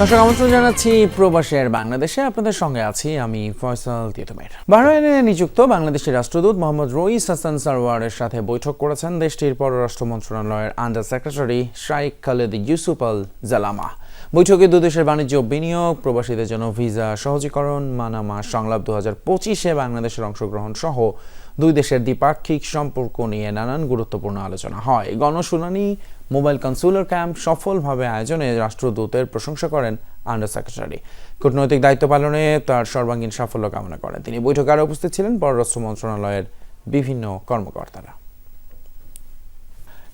দর্শক, আমন্ত্রণ জানাচ্ছি প্রবাসের বাংলাদেশে। আপনাদের সঙ্গে আছি আমি ফয়সাল তিতুমের। বাহরাইনে নিযুক্ত বাংলাদেশের রাষ্ট্রদূত মোহাম্মদ রইস হাসান সারওয়ারের সাথে বৈঠক করেছেন দেশটির পররাষ্ট্র মন্ত্রণালয়ের under secretary Sheikh Khaled Yusuf Al Jalahma বৈঠকে দুদেশের বাণিজ্য বিনিয়োগ, প্রবাসীদের জন্য ভিসা সহজীকরণ মানামা সংলাপ দু হাজার পঁচিশে বাংলাদেশের অংশগ্রহণ সহ দুই দেশের দ্বিপাক্ষিক সম্পর্ক নিয়ে নানান গুরুত্বপূর্ণ আলোচনা হয়। গণশুনানি, মোবাইল কনসুলার ক্যাম্প সফলভাবে আয়োজনে রাষ্ট্রদূতের প্রশংসা করেন আন্ডার সেক্রেটারি। কূটনৈতিক দায়িত্ব পালনে তার সর্বাঙ্গীন সাফল্য কামনা করেন তিনি। বৈঠকে আরও উপস্থিত ছিলেন পররাষ্ট্র মন্ত্রণালয়ের বিভিন্ন কর্মকর্তারা।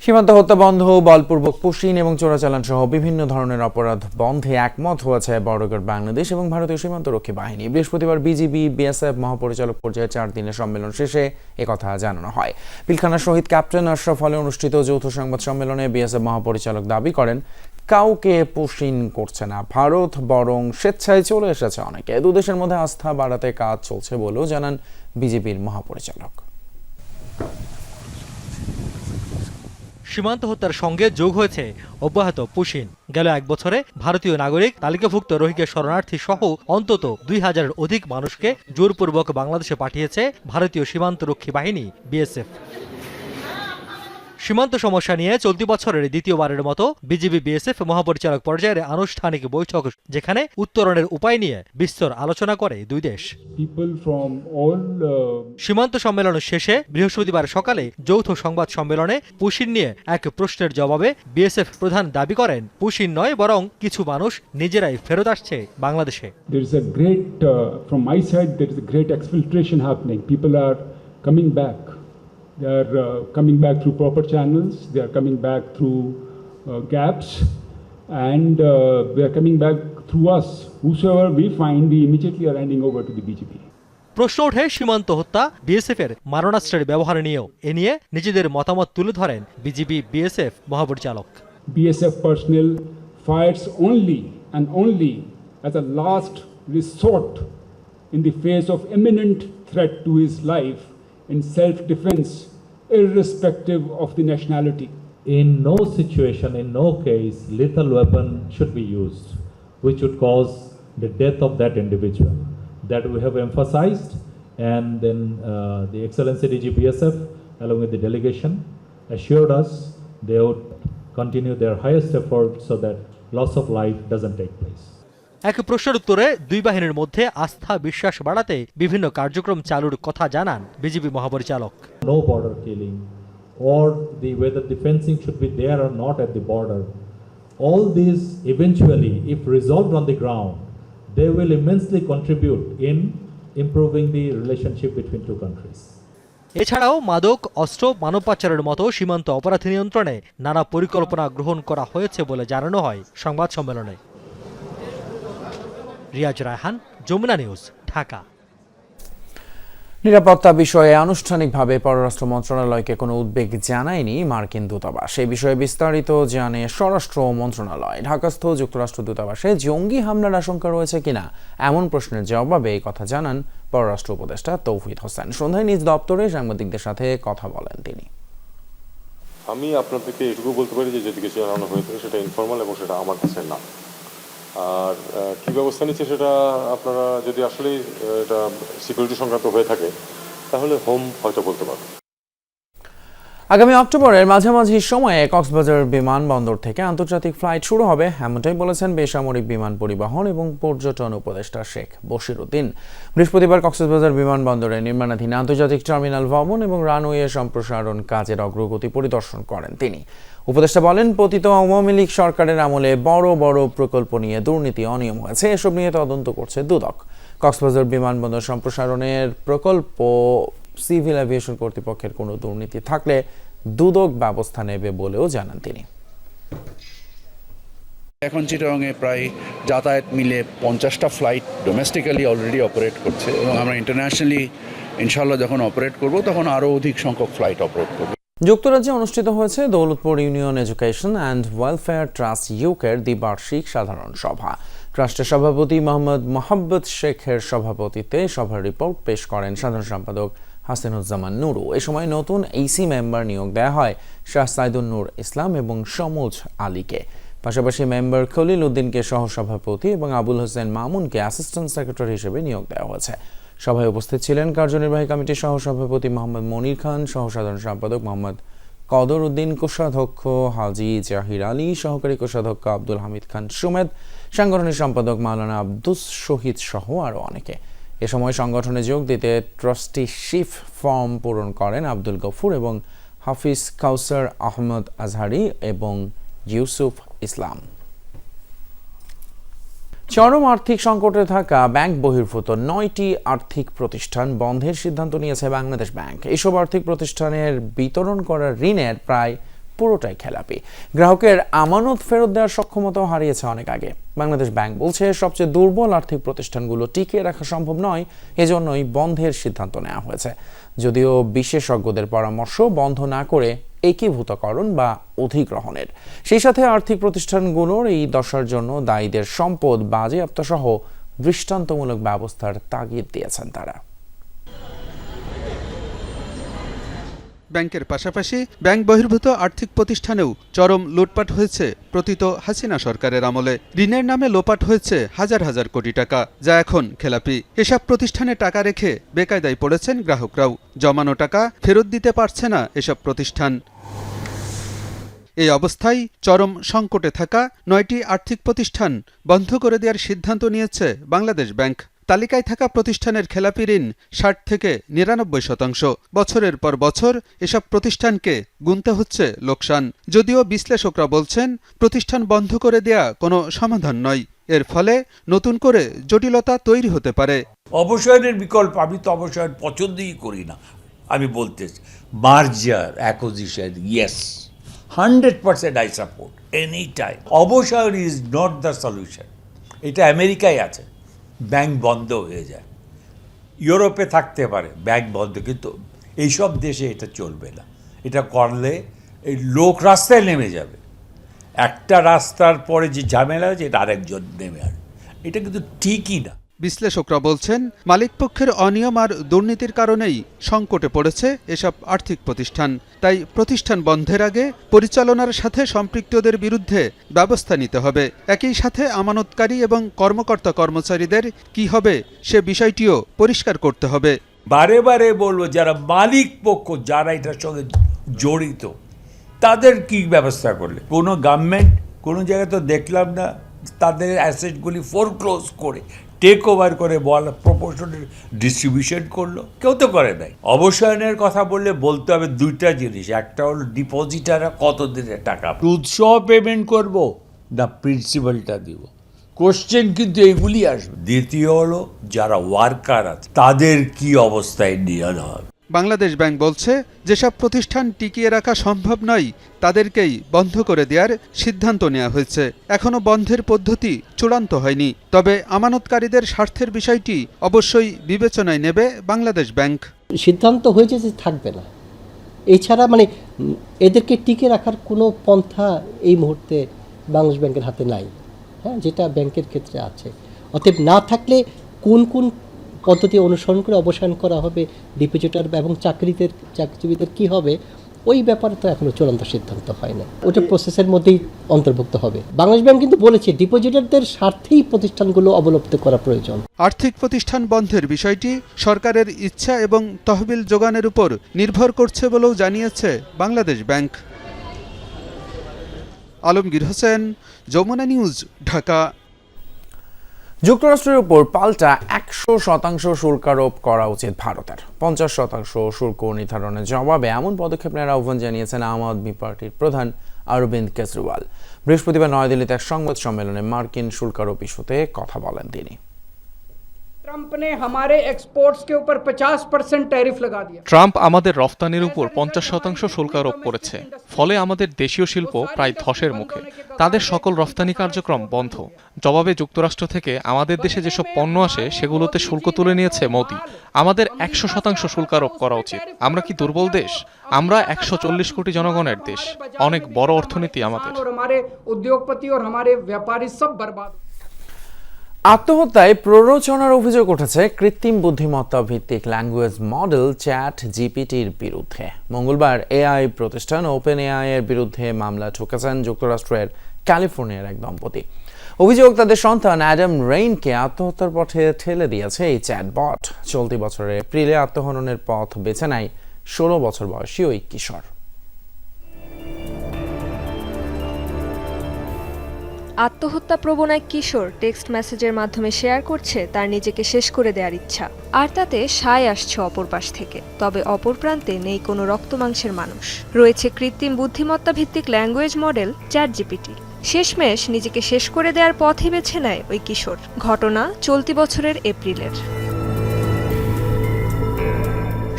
সীমান্ত হত্যা বন্ধ, বলপূর্বক পুশিন এবং চোরাচালান সহ বিভিন্ন ধরনের অপরাধ বন্ধে একমত হয়েছে বড়গড় বাংলাদেশ এবং ভারতীয় সীমান্তরক্ষী বাহিনী। বৃহস্পতিবার বিজিবি, বিএসএফ মহাপরিচালক পর্যায়ে চার দিনের সম্মেলন শেষে একথা জানানো হয়। পিলখানা শহীদ ক্যাপ্টেন আশরাফ হলে অনুষ্ঠিত যৌথ সংবাদ সম্মেলনে বিএসএফ মহাপরিচালক দাবি করেন, কাউকে পুশিন করছে না। ভারত বরং স্বেচ্ছায় চলে এসেছে অনেকে। দুদেশের মধ্যে আস্থা বাড়াতে কাজ চলছে বলেও জানান বিজেপির মহাপরিচালক। সীমান্ত হত্যার সঙ্গে যোগ হয়েছে অব্যাহত পুশিন। গেল এক বছরে ভারতীয় নাগরিক, তালিকাভুক্ত রোহিঙ্গা শরণার্থী সহ অন্তত দুই হাজারের অধিক মানুষকে জোরপূর্বক বাংলাদেশে পাঠিয়েছে ভারতীয় সীমান্তরক্ষী বাহিনী, বিএসএফ। সীমান্ত সমস্যা নিয়ে চলতি বছরের দ্বিতীয়বারের মতো বিজিবি বিএসএফ মহাপরিচালক পর্যায়ের আনুষ্ঠানিক বৈঠক যেখানে উত্তরণের উপায় নিয়ে বিস্তর আলোচনা করে দুই দেশ। Uh, সীমান্ত সম্মেলন শেষে বৃহস্পতিবার সকালে যৌথ সংবাদ সম্মেলনে পুশিন নিয়ে এক প্রশ্নের জবাবে বিএসএফ প্রধান দাবি করেন পুশিন নয় বরং কিছু মানুষ নিজেরাই ফেরত আসছে বাংলাদেশে। There is a great from my side there is a great exfiltration happening. People are coming back. They are uh, coming back through proper channels they are coming back through uh, gaps and uh, they are coming back through us whosoever we find we immediately are handing over to the bgp প্রশ্ন ওঠে সীমান্ত হত্যা BSF এর মারণাস্ত্রের ব্যবহার নিয়েও এ নিয়ে নিজেদের মতামত তুলে ধরেন বিজিবি বিএসএফ মহাপরিচালক BSF personnel fires only and only as a last resort in the face of imminent threat to his life in self defense, irrespective of the nationality. in no situation, in no case, lethal weapon should be used, which would cause the death of that individual. That we have emphasized, and then uh, the Excellency DGPSF, along with the delegation, assured us they would continue their highest effort so that loss of life doesn't take place. এক প্রশ্নের উত্তরে দুই বাহিনীর মধ্যে আস্থা বিশ্বাস বাড়াতে বিভিন্ন কার্যক্রম চালুর কথা জানান বিজেপি মহাপরিচালক। No border killing or the whether the fencing should be there are not at the border all this eventually if resolve on the ground they will contribute in improving the relationship between two countries এছাড়াও মাদক অস্ত্র মানব পাচারের মতো সীমান্ত অপরাধ নিয়ন্ত্রণে নানা পরিকল্পনা গ্রহণ করা হয়েছে বলে জানানো হয় সংবাদ সম্মেলনে। রিয়াজ রায়হান যমুনা নিউজ ঢাকা। নিরাপত্তা বিষয়ে আনুষ্ঠানিকভাবে পররাষ্ট্র মন্ত্রণালয়কে কোনো উদ্বেগ জানায়নি মার্কিন দূতাবাস। এই বিষয়ে বিস্তারিত জানে স্বরাষ্ট্র মন্ত্রণালয়। ঢাকাস্থ যুক্তরাষ্ট্র দূতাবাসে জঙ্গি হামলার আশঙ্কা রয়েছে কিনা এমন প্রশ্নের জবাবে এই কথা জানান পররাষ্ট্র উপদেষ্টা তৌহিদ হোসেন। সন্ধ্যায় নিজ দপ্তরে সাংবাদিকদের সাথে কথা বলেন তিনি। আমি আপনাদেরকে এটুকু বলতে পারি যে যদি কিছু জানানো হয়ে থাকে সেটা ইনফর্মাল এবং সেটা আমার কাছে না। আর কি ব্যবস্থা নিচ্ছে সেটা আপনারা যদি আসলেই এটা সিকিউরিটি সংক্রান্ত হয়ে থাকে, তাহলে হোম হয়তো বলতে পারবেন। আগামী অক্টোবরের মাঝামাঝি সময়ে কক্সবাজার বিমানবন্দর থেকে আন্তর্জাতিক ফ্লাইট শুরু হবে, এমনটাই বলেছেন বেসামরিক বিমান পরিবহন এবং পর্যটন উপদেষ্টা শেখ বশিরউদ্দিন বৃহস্পতিবার কক্সবাজার বিমানবন্দরে নির্মাণাধীন আন্তর্জাতিক টার্মিনাল ভবন এবং রানওয়ে সম্প্রসারণ কাজের অগ্রগতি পরিদর্শন করেন তিনি। উপদেষ্টা বলেন, পতিত আওয়ামী লীগ সরকারের আমলে বড় বড় প্রকল্প নিয়ে দুর্নীতি অনিয়ম হয়েছে এসব নিয়ে তদন্ত করছে দুদক। কক্সবাজার বিমানবন্দর সম্প্রসারণের প্রকল্প, সিভিল এভিয়েশন কর্তৃপক্ষের কোনো দুর্নীতি থাকলে দুদক ব্যবস্থা নেবে বলেও জানান তিনি। এখন চিটাগংয়ে প্রায় যাতায়াত মিলে পঞ্চাশটা ফ্লাইট ডোমেস্টিক্যালি অলরেডি অপারেট করছে এবং আমরা ইন্টারন্যাশনালি ইনশাল্লাহ যখন অপারেট করব, তখন আরও অধিক সংখ্যক ফ্লাইট অপারেট করব। যুক্তরাজ্যে অনুষ্ঠিত হয়েছে Daulatpur union education and welfare trust ইউকের দ্বিবার্ষিক সাধারণ সভা। ট্রাস্টের সভাপতি মোহাম্মদ মোহাম্মদ শেখের সভাপতিত্বে সভার রিপোর্ট পেশ করেন সাধারণ সম্পাদক হাসিনুজ্জামান নুরু। এ সময় নতুন এইসি মেম্বার নিয়োগ দেওয়া হয় শাহ সাইদুল নূর ইসলাম এবং সমুজ আলীকে। পাশাপাশি মেম্বার খলিল উদ্দিনকে সহসভাপতি এবং আবুল হোসেন মামুনকে অ্যাসিস্ট্যান্ট সেক্রেটারি হিসেবে নিয়োগ দেওয়া হয়েছে। সভায় উপস্থিত ছিলেন কার্যনির্বাহী কমিটির সহসভাপতি মোহাম্মদ মনির খান, সহসাধারণ সম্পাদক মোহাম্মদ কদর উদ্দিন, কোষাধ্যক্ষ হাজি জাহির আলী, সহকারী কোষাধ্যক্ষ আব্দুল হামিদ খান সুমেদ, সাংগঠনিক সম্পাদক মাওলানা আব্দুস শহীদ সহ আরও অনেকে। এ সময় সংগঠনে যোগ দিতে ট্রাস্টিশিপ ফর্ম পূরণ করেন আব্দুল গফুর এবং হাফিজ কাউসার আহমদ আজহারি এবং ইউসুফ ইসলাম। চরম আর্থিক সংকটে থাকা ব্যাংক বহির্ভূত নয়টি আর্থিক প্রতিষ্ঠান বন্ধের সিদ্ধান্ত নিয়েছে বাংলাদেশ ব্যাংক। এসব আর্থিক প্রতিষ্ঠানের বিতরণ করা ঋণের প্রায় পুরোটাই খেলাপি। গ্রাহকের আমানত ফেরত দেওয়ার সক্ষমতাও হারিয়েছে অনেক আগে। বাংলাদেশ ব্যাংক বলছে, সবচেয়ে দুর্বল আর্থিক প্রতিষ্ঠানগুলো টিকিয়ে রাখা সম্ভব নয়, এজন্যই বন্ধের সিদ্ধান্ত নেওয়া হয়েছে। যদিও বিশেষজ্ঞদের পরামর্শ বন্ধ না করে একীভূতকরণ বা অধিগ্রহণের। সেই সাথে আর্থিক প্রতিষ্ঠানগুলোর এই দশার জন্য দায়ীদের সম্পদ, বাজেয়াপ্তসহ দৃষ্টান্তমূলক ব্যবস্থার তাগিদ দিয়েছেন তারা। ব্যাংকের পাশাপাশি ব্যাংক বহির্ভূত আর্থিক প্রতিষ্ঠানেও চরম লুটপাট হয়েছে প্রতীত হাসিনা সরকারের আমলে। ঋণের নামে লোপাট হয়েছে হাজার হাজার কোটি টাকা, যা এখন খেলাপি। এসব প্রতিষ্ঠানে টাকা রেখে বেকায়দায় পড়েছেন গ্রাহকরাও। জমানো টাকা ফেরত দিতে পারছে না এসব প্রতিষ্ঠান। এই অবস্থায় চরম সংকটে থাকা নয়টি আর্থিক প্রতিষ্ঠান বন্ধ করে দেওয়ার সিদ্ধান্ত নিয়েছে বাংলাদেশ ব্যাংক। তালিকায় থাকা প্রতিষ্ঠানের খেলাপি ঋণ ষাট থেকে নিরানব্বই শতাংশ। বছরের পর বছর এসব প্রতিষ্ঠানকে গুনতে হচ্ছে লোকসান। যদিও বিশ্লেষকরা বলছেন, প্রতিষ্ঠান বন্ধ করে দেয়া কোনো সমাধান নয়। এর ফলে নতুন করে জটিলতা তৈরি হতে পারে। অবসরের বিকল্প আমি তো অবসর পছন্দই করি না। আমি বলতে merger acquisition, yes, hundred percent I support any time অবসর ইজ নট দ্য সলিউশন। এটা আমেরিকায় আছে। ব্যাংক বন্ধ হয়ে যায়। ইউরোপে থাকতে পারে, ব্যাংক বন্ধ, কিন্তু এইসব দেশে এটা চলবে না। এটা করলে এই লোক রাস্তায় নেমে যাবে। একটা রাস্তার পরে যে ঝামেলা আছে এটা আরেকজন নেমে আসবে। এটা কিন্তু ঠিকই না। বিশ্লেষকরা বলছেন মালিকপক্ষের অনিয়ম আর দুর্নীতির কারণেই সংকটে পড়েছে এসব আর্থিক প্রতিষ্ঠান। তাই প্রতিষ্ঠান বন্ধের আগে পরিচালনার সাথে সম্পৃক্তদের বিরুদ্ধে ব্যবস্থা নিতে হবে। একই সাথে আমানতকারী এবং কর্মকর্তা কর্মচারীদের কি হবে সে বিষয়টিও পরিষ্কার করতে হবে। বারে বারে বলব, যারা মালিক পক্ষ, যারা এটার সঙ্গে জড়িত, তাদের কি ব্যবস্থা করলে? কোনো গভর্নমেন্ট কোনো জায়গায় তো দেখলাম না, তাদের অ্যাসেটগুলি ফোরক্লোজ করে। টেক ওভার করে বল প্রপোর্শনের ডিস্ট্রিবিউশন করল। কেউ তো করে নাই। অবসায়নের কথা বললে বলতে হবে দুইটা জিনিস। একটা হলো ডিপোজিটাররা কত দিনের টাকা। উৎসব পেমেন্ট করব, না প্রিন্সিপালটা দিব। কোশ্চেন কিন্তু এইগুলি আসবে। দ্বিতীয় হলো, যারা ওয়ার্কার আছে, তাদের কি অবস্থায় নিয়ে হবে? বাংলাদেশ ব্যাংক বলছে, যেসব প্রতিষ্ঠান টিকিয়ে রাখা সম্ভব নয়, তাদেরকেই বন্ধ করে দেওয়ার সিদ্ধান্ত নেওয়া হয়েছে। এখনও বন্ধের পদ্ধতি চূড়ান্ত হয়নি। তবে আমানতকারীদের স্বার্থের বিষয়টি অবশ্যই বিবেচনায় নেবে বাংলাদেশ ব্যাংক। সিদ্ধান্ত হয়েছে যে থাকবে না। এছাড়া মানে এদেরকে টিকে রাখার কোনো পন্থা এই মুহূর্তে বাংলাদেশ ব্যাংকের হাতে নাই। হ্যাঁ যেটা ব্যাংকের ক্ষেত্রে আছে। অতএব না থাকলে কোন কোন পদ্ধতি অনুসরণ করে অবসান করা হবে ডিপোজিটর এবং চাকরিদের চাকরিজীবীদের কি হবে ওই ব্যাপারে তো এখনও চূড়ান্ত সিদ্ধান্ত হয় না ওটা প্রসেসের মধ্যেই অন্তর্ভুক্ত হবে। বাংলাদেশ ব্যাংক কিন্তু বলেছে ডিপোজিটরদের স্বার্থেই প্রতিষ্ঠানগুলো অবলুপ্ত করা প্রয়োজন। আর্থিক প্রতিষ্ঠান বন্ধের বিষয়টি সরকারের ইচ্ছা এবং তহবিল যোগানের উপর নির্ভর করছে বলেও জানিয়েছে বাংলাদেশ ব্যাংক। আলমগীর হোসেন যমুনা নিউজ ঢাকা। যুক্তরাষ্ট্রের উপর পাল্টা একশো শতাংশ শুল্ক আরোপ করা উচিত ভারতের। পঞ্চাশ শতাংশ শুল্ক নির্ধারণের জবাবে এমন পদক্ষেপ নেওয়ার আহ্বান জানিয়েছেন আম আদমি পার্টির প্রধান অরবিন্দ কেজরিওয়াল। বৃহস্পতিবার নয়াদিল্লিতে এক সংবাদ সম্মেলনে মার্কিন শুল্ক আরোপ ইস্যুতে কথা বলেন তিনি। ट्रंप ने हमारे एक्सपोर्ट्स के ऊपर 50 परसेंट टैरिफ लगा दिया ট্রাম্প আমাদের রফতানির উপর পঞ্চাশ শতাংশ শুল্ক আরোপ করেছে ফলে আমাদের দেশীয় শিল্প প্রায় ধসের মুখে তাদের সকল রফতানি কার্যক্রম বন্ধ জবাবে যুক্তরাষ্ট্র থেকে আমাদের দেশে যেসব পণ্য আসে সেগুলোতে শুল্ক তুলে নিয়েছে মোদি আমাদের একশো শতাংশ শুল্ক আরোপ করা উচিত আমরা কি দুর্বল দেশ আমরা একশো চল্লিশ কোটি জনগণের দেশ অনেক বড় অর্থনীতি আমাদের और हमारे उद्योगपति और हमारे व्यापारी सब बर्बाद আত্মহত্যায় প্ররোচনার অভিযোগ উঠেছে কৃত্রিম বুদ্ধিমত্তা ভিত্তিক ল্যাঙ্গুয়েজ মডেল চ্যাট জিপিটির বিরুদ্ধে। মঙ্গলবার এআই প্রতিষ্ঠান ওপেন এআই এর বিরুদ্ধে মামলা ঠুকেছেন যুক্তরাষ্ট্রের ক্যালিফোর্নিয়ার এক দম্পতি। অভিযোগ, তাদের সন্তান অ্যাডাম রেইনকে আত্মহত্যার পথে ঠেলে দিয়েছে এই চ্যাটবট চলতি বছরের এপ্রিলে আত্মহননের পথ বেছে নেয় ষোলো বছর বয়সী ওই কিশোর। আত্মহত্যা প্রবণ এক কিশোর টেক্সট মেসেজের মাধ্যমে শেয়ার করছে তার নিজেকে শেষ করে দেওয়ার ইচ্ছা। আর তাতে সায় আসছে অপর পাশ থেকে। তবে অপর প্রান্তে নেই কোনো রক্তমাংসের মানুষ। রয়েছে কৃত্রিম বুদ্ধিমত্তা ভিত্তিক ল্যাঙ্গুয়েজ মডেল চ্যাট জিপিটি শেষমেশ নিজেকে শেষ করে দেওয়ার পথই বেছে নেয় ওই কিশোর। ঘটনা চলতি বছরের এপ্রিলের।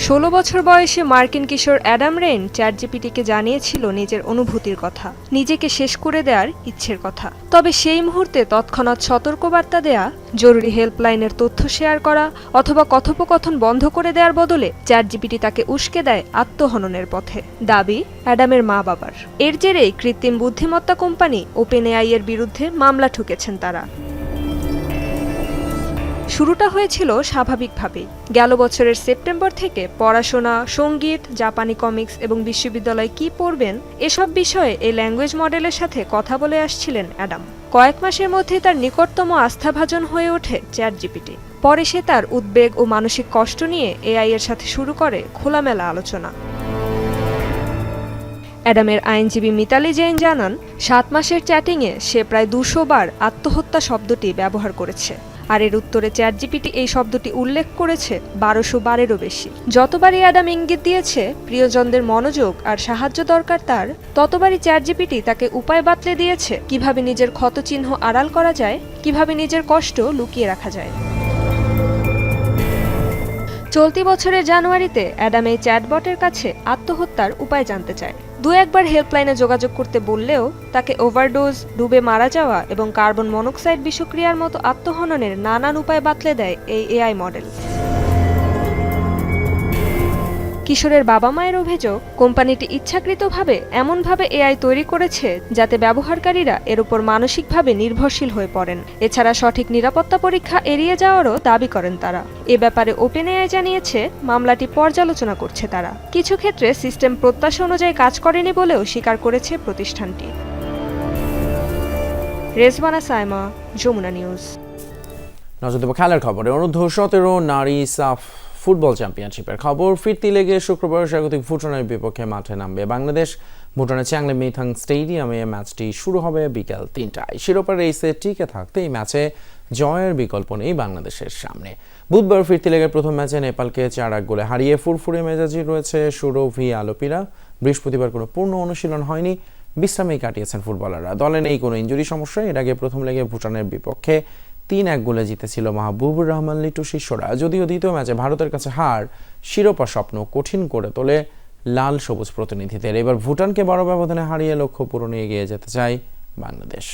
ষোলো বছর বয়সে মার্কিন কিশোর অ্যাডাম রেন চ্যাট জিপিটিকে জানিয়েছিল নিজের অনুভূতির কথা, নিজেকে শেষ করে দেওয়ার ইচ্ছের কথা। তবে সেই মুহূর্তে তৎক্ষণাৎ সতর্কবার্তা দেয়া, জরুরি হেল্পলাইনের তথ্য শেয়ার করা, অথবা কথোপকথন বন্ধ করে দেওয়ার বদলে চ্যাট জিপিটি তাকে উস্কে দেয় আত্মহননের পথে। দাবি, অ্যাডামের মা বাবার এর জেরেই কৃত্রিম বুদ্ধিমত্তা কোম্পানি ওপেন এআই এর বিরুদ্ধে মামলা ঠুকেছেন তারা। শুরুটা হয়েছিল স্বাভাবিকভাবেই গেল বছরের সেপ্টেম্বর থেকে পড়াশোনা, সংগীত, জাপানি কমিক্স এবং বিশ্ববিদ্যালয়ে কি পড়বেন, এসব বিষয়ে এই ল্যাঙ্গুয়েজ মডেলের সাথে কথা বলে আসছিলেন অ্যাডাম। কয়েক মাসের মধ্যে তার নিকটতম আস্থাভাজন হয়ে ওঠে চ্যাট জিপিটি পরে সে তার উদ্বেগ ও মানসিক কষ্ট নিয়ে এআই এর সাথে শুরু করে খোলামেলা আলোচনা। অ্যাডামের আইনজীবী মিতালি জৈন জানান, সাত মাসের চ্যাটিংয়ে সে প্রায় দুশো বার আত্মহত্যা শব্দটি ব্যবহার করেছে। আর এর উত্তরে চ্যাট জিপিটি এই শব্দটি উল্লেখ করেছে বারোশো বারেরও বেশি। যতবারই অ্যাডাম ইঙ্গিত দিয়েছে, প্রিয়জনদের মনোযোগ আর সাহায্য দরকার তার, ততবারই চ্যাট জিপিটি তাকে উপায় বাতলে দিয়েছে কীভাবে নিজের ক্ষতচিহ্ন আড়াল করা যায়, কীভাবে নিজের কষ্ট লুকিয়ে রাখা যায়। চলতি বছরের জানুয়ারিতে অ্যাডাম এই চ্যাটবটের কাছে আত্মহত্যার উপায় জানতে চায়। দু একবার হেল্পলাইনে যোগাযোগ করতে বললেও তাকে ওভারডোজ, ডুবে মারা যাওয়া এবং কার্বন মনোক্সাইড বিষক্রিয়ার মতো আত্মহননের নানান উপায় বাতলে দেয় এই এআই মডেল। কিশোরের বাবা মায়ের অভিযোগ, কোম্পানিটি ইচ্ছাকৃতভাবে এমনভাবে এআই তৈরি করেছে যাতে ব্যবহারকারীরা এর উপর মানসিকভাবে নির্ভরশীল হয়ে পড়েন। এছাড়া সঠিক নিরাপত্তা পরীক্ষা এড়িয়ে যাওয়ারও দাবি করেন তারা। এ ব্যাপারে ওপেন এআই জানিয়েছে, মামলাটি পর্যালোচনা করছে তারা। কিছু ক্ষেত্রে সিস্টেম প্রত্যাশা অনুযায়ী কাজ করেনি বলেও স্বীকার করেছে প্রতিষ্ঠানটি। রেজওয়ানা সাইমা, যমুনা নিউজ। নজর দেবো খেলার খবরে অনূর্ধ্ব সতেরো নারী সাফ ফুটবল চ্যাম্পিয়নশিপের খবর। ফিরতি লেগে শুক্রবার স্বাগতিক ভুটানের বিপক্ষে মাঠে নামবে বাংলাদেশ। ভুটানের চ্যাংলে মেইথাং স্টেডিয়ামে ম্যাচটি শুরু হবে বিকাল তিনটায়। শিরোপার রেসে টিকে থাকতে এই ম্যাচে জয়ের বিকল্প নেই বাংলাদেশের সামনে। বুধবার ফিরতি লেগের প্রথম ম্যাচে নেপালকে চার এক গোলে হারিয়ে ফুরফুরে মেজাজি রয়েছে সুরভি আলোপিরা। বৃহস্পতিবার কোনো পূর্ণ অনুশীলন হয়নি। বিশ্রামেই কাটিয়েছেন ফুটবলাররা। দলে নেই কোনো ইঞ্জুরি সমস্যা। এর আগে প্রথম লেগে ভুটানের বিপক্ষে তিন এক গোলে জিতেছিল মাহবুবুর রহমান লিটু শিষ্যরা। যদিও দ্বিতীয় ম্যাচে ভারতের কাছে হার শিরোপা স্বপ্ন কঠিন করে তোলে লাল সবুজ প্রতিনিধিদের। এবার ভুটানকে বড় ব্যবধানে হারিয়ে লক্ষ্য পূরণে এগিয়ে যেতে চায় বাংলাদেশ।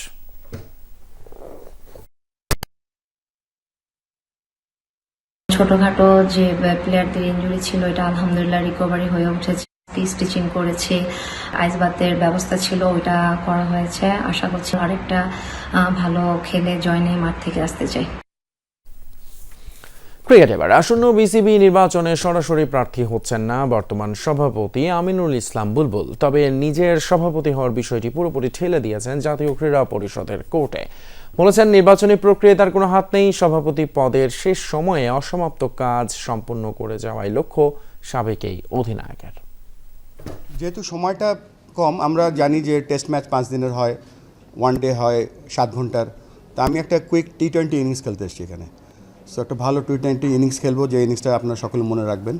ছোটখাটো যে প্লেয়ারদের ইঞ্জুরি ছিল, এটা আলহামদুলিল্লাহ রিকভারি হয়ে উঠেছে। স্টিচিং করেছি। আইস বাতের ব্যবস্থা ছিল ওইটা করা হয়েছে। আশা করছি আরেকটা ভালো খেলে জয় নিয়ে মাঠ থেকে আসতে চাই। ক্রিকেট এবার। আসন্ন বিসিবি নির্বাচনে সরাসরি প্রার্থী হচ্ছেন না বর্তমান সভাপতি আমিনুল ইসলাম বুলবুল। তবে নিজের সভাপতি হওয়ার বিষয়টি পুরোপুরি ঠেলে দিয়েছেন জাতীয় ক্রীড়া পরিষদের কোর্টে। বলেছেন, নির্বাচনী প্রক্রিয়ায় তার কোনো হাত নেই। সভাপতি পদের শেষ সময়ে অসমাপ্ত কাজ সম্পূর্ণ করে যাওয়াই লক্ষ্য সাবেক এই অধিনায়কের। যেহেতু সময়টা কম আমরা জানি যে টেস্ট ম্যাচ পাঁচ দিনের হয় ওয়ান ডে হয় সাত ঘণ্টার। তা আমি একটা কুইক টি টোয়েন্টি ইনিংস খেলতে এসেছি এখানে। সো একটা ভালো টি টোয়েন্টি ইনিংস খেলব যে ইনিংসটা আপনারা সকলে মনে রাখবেন।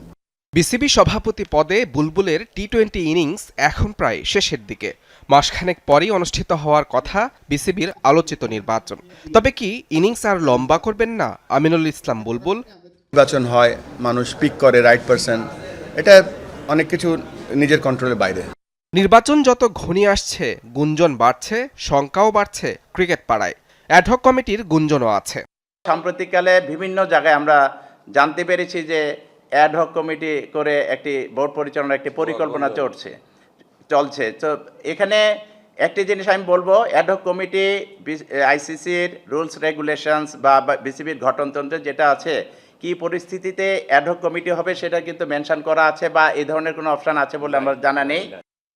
বিসিবি সভাপতি পদে বুলবুলের টি টোয়েন্টি ইনিংস এখন প্রায় শেষের দিকে। মাসখানেক পরেই অনুষ্ঠিত হওয়ার কথা বিসিবির আলোচিত নির্বাচন। তবে কি ইনিংস আর লম্বা করবেন না আমিনুল ইসলাম বুলবুল? নির্বাচন হয় মানুষ পিক করে রাইট পারসন এটা অনেক কিছু নিজের কন্ট্রোলের বাইরে। নির্বাচন যত ঘনিয়ে আসছে গুঞ্জন বাড়ছে শঙ্কাও বাড়ছে ক্রিকেট পাড়ায়। অ্যাডহক কমিটির গুঞ্জনও আছে। সাম্প্রতিককালে বিভিন্ন জায়গায় আমরা জানতে পেরেছি যে অ্যাডহক কমিটি করে একটি বোর্ড পরিচালনার একটি পরিকল্পনা চলছে চলছে। তো এখানে একটি জিনিস আমি বলব অ্যাডহক কমিটি আইসিসির রুলস রেগুলেশনস বা বিসিবির গঠনতন্ত্রে যেটা আছে কি পরিস্থিতিতে অ্যাডহক কমিটি হবে সেটা কিন্তু মেনশন করা আছে বা এই ধরনের কোনো অপশন আছে বলে আমার জানা নেই।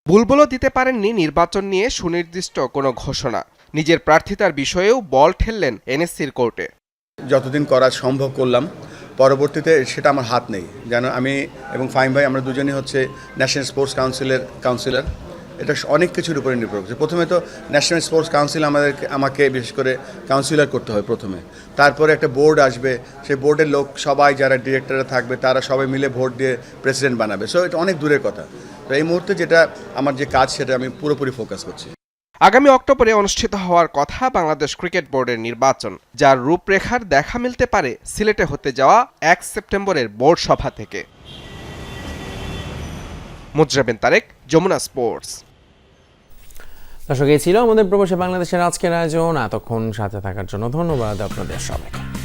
বুলবুলও দিতে পারেননি নির্বাচন নিয়ে সুনির্দিষ্ট কোনো ঘোষণা। নিজের প্রার্থিতার বিষয়েও বল ঠেললেন এনএসসির কোর্টে। যতদিন করা সম্ভব করলাম পরবর্তীতে সেটা আমার হাত নেই। যেন আমি এবং ফাইম ভাই আমরা দুজনই হচ্ছে ন্যাশনাল স্পোর্টস কাউন্সিলের কাউন্সিলর এটা অনেক কিছুর উপরে নির্ভর করছে। প্রথমে তো ন্যাশনাল স্পোর্টস কাউন্সিল আমাদেরকে, আমাকে বিশেষ করে কাউন্সিলর করতে হয় প্রথমে। তারপরে একটা বোর্ড আসবে, সেই বোর্ডের লোক সবাই যারা ডিরেক্টররা থাকবে, তারা সবাই মিলে ভোট দিয়ে প্রেসিডেন্ট বানাবে। সো এটা অনেক দূরের কথা। তো এই মুহূর্তে যেটা আমার যে কাজ, সেটা আমি পুরোপুরি ফোকাস করছি। আগামী অক্টোবরে অনুষ্ঠিত হওয়ার কথা বাংলাদেশ ক্রিকেট বোর্ডের নির্বাচন, যার রূপরেখার দেখা মিলতে পারে সিলেটে হতে যাওয়া এক সেপ্টেম্বরের বোর্ড সভা থেকে। মুজরাবিন তারেক, যমুনা স্পোর্টস। দর্শক, এই ছিল আমাদের প্রবাসী বাংলাদেশের আজকের আয়োজন। এতক্ষণ সাথে থাকার জন্য ধন্যবাদ আপনাদের সবাইকে।